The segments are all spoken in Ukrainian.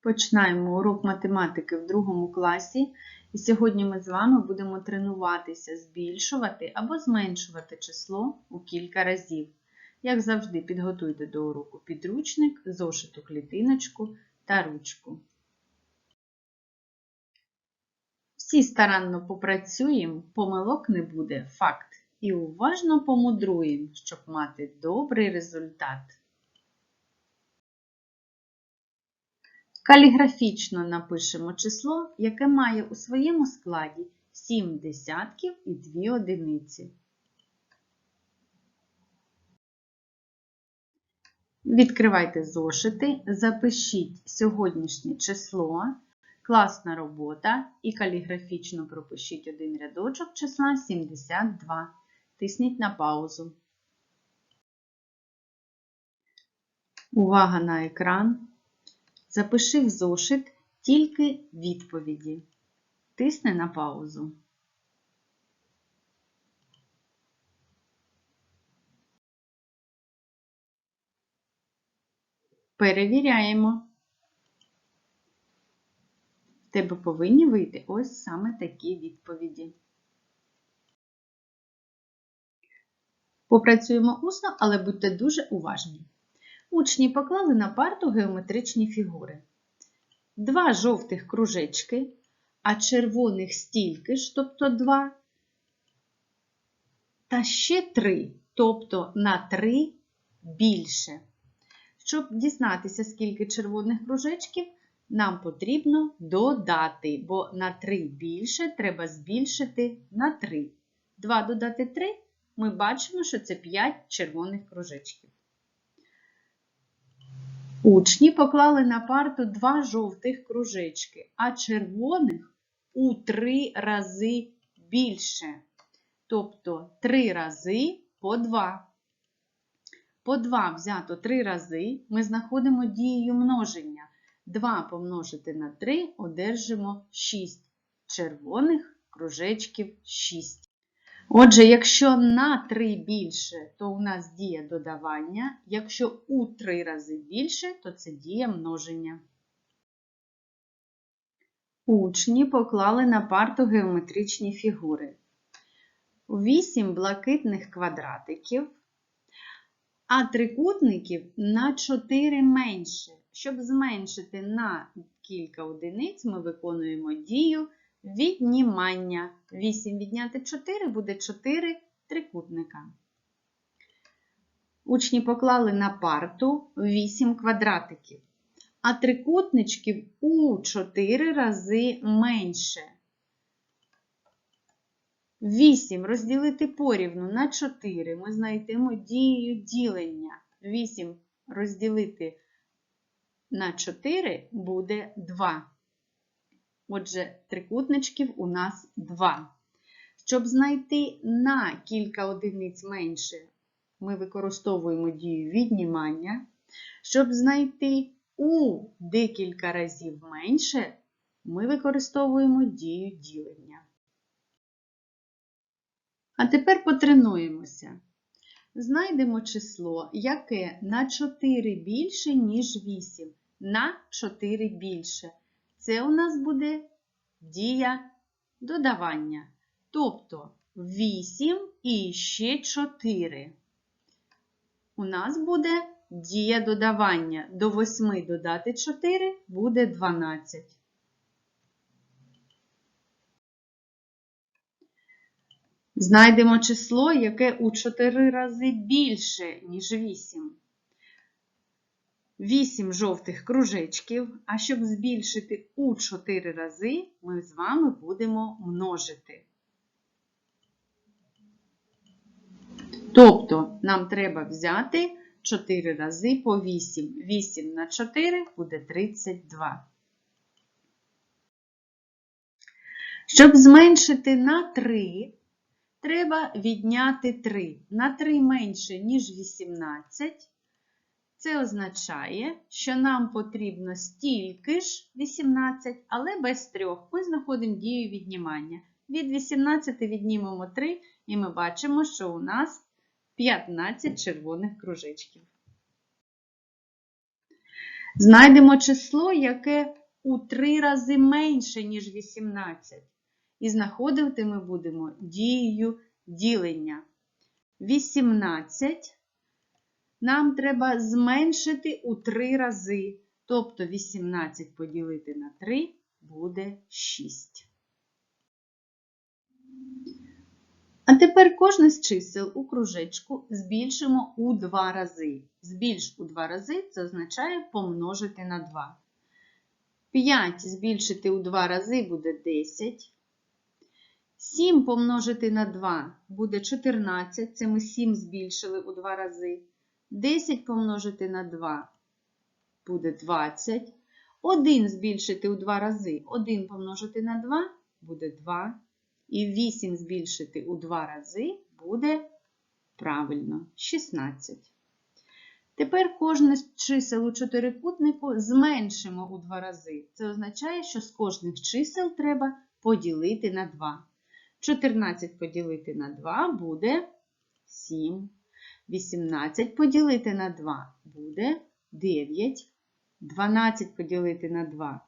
Починаємо урок математики в другому класі. І сьогодні ми з вами будемо тренуватися збільшувати або зменшувати число у кілька разів. Як завжди, підготуйте до уроку підручник, зошиту клітиночку та ручку. Всі старанно попрацюємо, помилок не буде, факт. І уважно помудруємо, щоб мати добрий результат. Каліграфічно напишемо число, яке має у своєму складі 7 десятків і 2 одиниці. Відкривайте зошити, запишіть сьогоднішнє число, класна робота і каліграфічно пропишіть один рядочок числа 72. Тисніть на паузу. Увага на екран. Запиши в зошит тільки відповіді. Тисни на паузу. Перевіряємо. В тебе повинні вийти ось саме такі відповіді. Попрацюємо усно, але будьте дуже уважні. Учні поклали на парту геометричні фігури. Два жовтих кружечки, а червоних стільки ж, тобто два, та ще три, тобто на три більше. Щоб дізнатися, скільки червоних кружечків, нам потрібно додати, бо на 3 більше треба збільшити на 3. 2 додати 3, ми бачимо, що це 5 червоних кружечків. Учні поклали на парту два жовтих кружечки, а червоних у 3 рази більше. Тобто 3 рази по 2. По 2 взято 3 рази ми знаходимо дією множення. 2 помножити на 3 одержимо 6 червоних кружечків 6. Отже, якщо на 3 більше, то у нас дія додавання. Якщо у 3 рази більше, то це дія множення. Учні поклали на парту геометричні фігури. 8 блакитних квадратиків, а трикутників на 4 менше. Щоб зменшити на кілька одиниць, ми виконуємо дію віднімання. 8 відняти 4 буде 4 трикутника. Учні поклали на парту 8 квадратиків, а трикутничків у 4 рази менше. 8 розділити порівну на 4 ми знайдемо дією ділення. 8 розділити на 4 буде 2. Отже, трикутничків у нас 2. Щоб знайти на кілька одиниць менше, ми використовуємо дію віднімання. Щоб знайти у декілька разів менше, ми використовуємо дію ділення. А тепер потренуємося. Знайдемо число, яке на 4 більше, ніж 8. На 4 більше. Це у нас буде дія додавання. Тобто 8 і ще 4. У нас буде дія додавання. До 8 додати 4 буде 12. Знайдемо число, яке у 4 рази більше, ніж 8. 8 жовтих кружечків, а щоб збільшити у 4 рази, ми з вами будемо множити. Тобто нам треба взяти 4 рази по 8. 8 на 4 буде 32. Щоб зменшити на 3, треба відняти 3. На 3 менше, ніж 18. Це означає, що нам потрібно стільки ж 18, але без 3. Ми знаходимо дію віднімання. Від 18 віднімемо 3, і ми бачимо, що у нас 15 червоних кружечків. Знайдемо число, яке у 3 рази менше, ніж 18. І знаходити ми будемо дією ділення. 18 нам треба зменшити у 3 рази. Тобто 18 поділити на 3 буде 6. А тепер кожне з чисел у кружечку збільшимо у 2 рази. Збільш у 2 рази це означає помножити на 2. 5 збільшити у 2 рази буде 10. 7 помножити на 2 буде 14. Це ми 7 збільшили у 2 рази. 10 помножити на 2 буде 20. 1 збільшити у 2 рази. 1 помножити на 2 буде 2. І 8 збільшити у 2 рази буде правильно 16. Тепер кожне з чисел у чотирикутнику зменшимо у 2 рази. Це означає, що з кожних чисел треба поділити на 2. 14 поділити на 2 буде 7. 18 поділити на 2 буде 9. 12 поділити на 2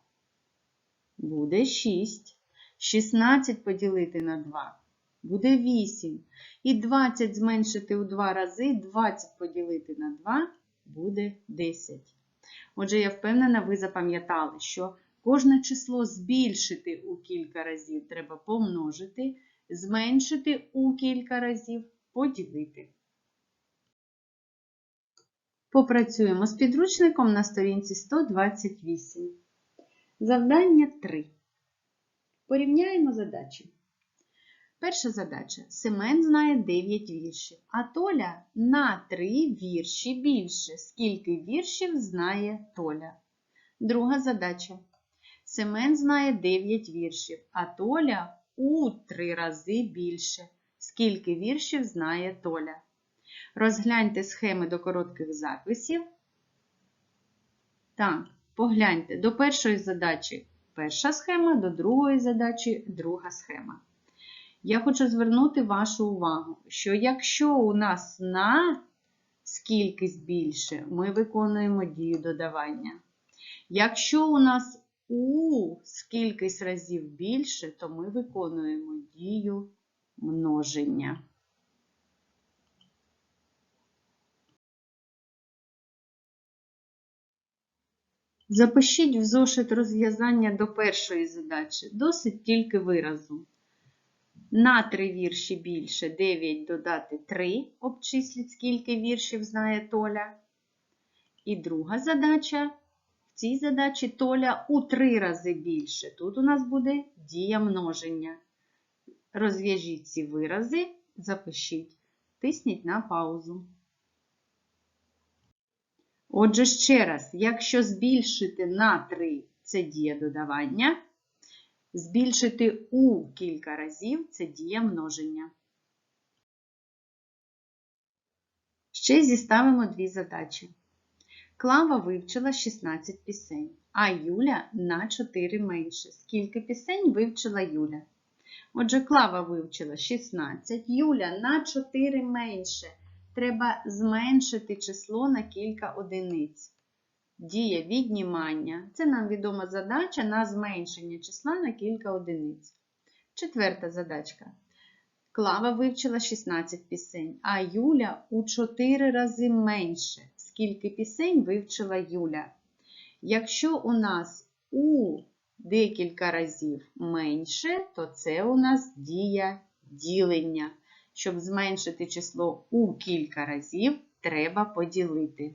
буде 6. 16 поділити на 2 буде 8. І 20 зменшити у 2 рази, 20 поділити на 2 буде 10. Отже, я впевнена, ви запам'ятали, що кожне число збільшити у кілька разів треба помножити, зменшити у кілька разів поділити. Попрацюємо з підручником на сторінці 128. Завдання 3. Порівняємо задачі. Перша задача. Семен знає 9 віршів, а Толя на 3 вірші більше. Скільки віршів знає Толя? Друга задача. Семен знає 9 віршів, а Толя у 3 рази більше. Скільки віршів знає Толя? Розгляньте схеми до коротких записів. Так, погляньте до першої задачі перша схема, до другої задачі друга схема. Я хочу звернути вашу увагу, що якщо у нас на скількись більше, ми виконуємо дію додавання. Якщо у нас у скількись разів більше, то ми виконуємо дію множення. Запишіть в зошит розв'язання до першої задачі. Досить тільки виразу. На 3 вірші більше 9 додати 3, обчисліть, скільки віршів знає Толя. І друга задача. В цій задачі Толя у 3 рази більше. Тут у нас буде дія множення. Розв'яжіть ці вирази, запишіть, тисніть на паузу. Отже, ще раз, якщо збільшити на 3 це дія додавання, збільшити у кілька разів це дія множення. Ще зіставимо дві задачі. Клава вивчила 16 пісень, а Юля на 4 менше. Скільки пісень вивчила Юля? Отже, Клава вивчила 16, Юля на 4 менше треба зменшити число на кілька одиниць. Дія віднімання це нам відома задача на зменшення числа на кілька одиниць. Четверта задачка. Клава вивчила 16 пісень, а Юля у 4 рази менше. Скільки пісень вивчила Юля? Якщо у нас у декілька разів менше, то це у нас дія ділення. Щоб зменшити число у кілька разів, треба поділити.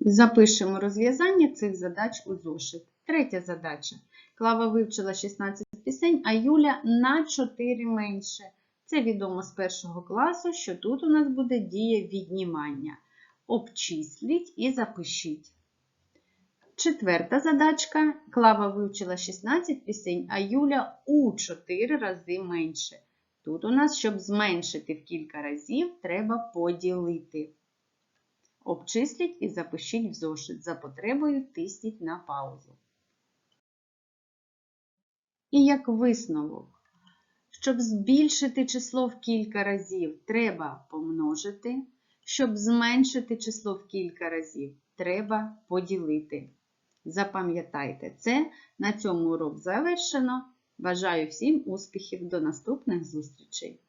Запишемо розв'язання цих задач у зошит. Третя задача. Клава вивчила 16 пісень, а Юля на 4 менше. Це відомо з першого класу, що тут у нас буде дія віднімання. Обчисліть і запишіть. Четверта задачка. Клава вивчила 16 пісень, а Юля у 4 рази менше. Тут у нас, щоб зменшити в кілька разів, треба поділити. Обчисліть і запишіть в зошит. За потребою тисніть на паузу. І як висновок, щоб збільшити число в кілька разів, треба помножити. Щоб зменшити число в кілька разів, треба поділити. Запам'ятайте це. На цьому урок завершено. Бажаю всім успіхів до наступних зустрічей!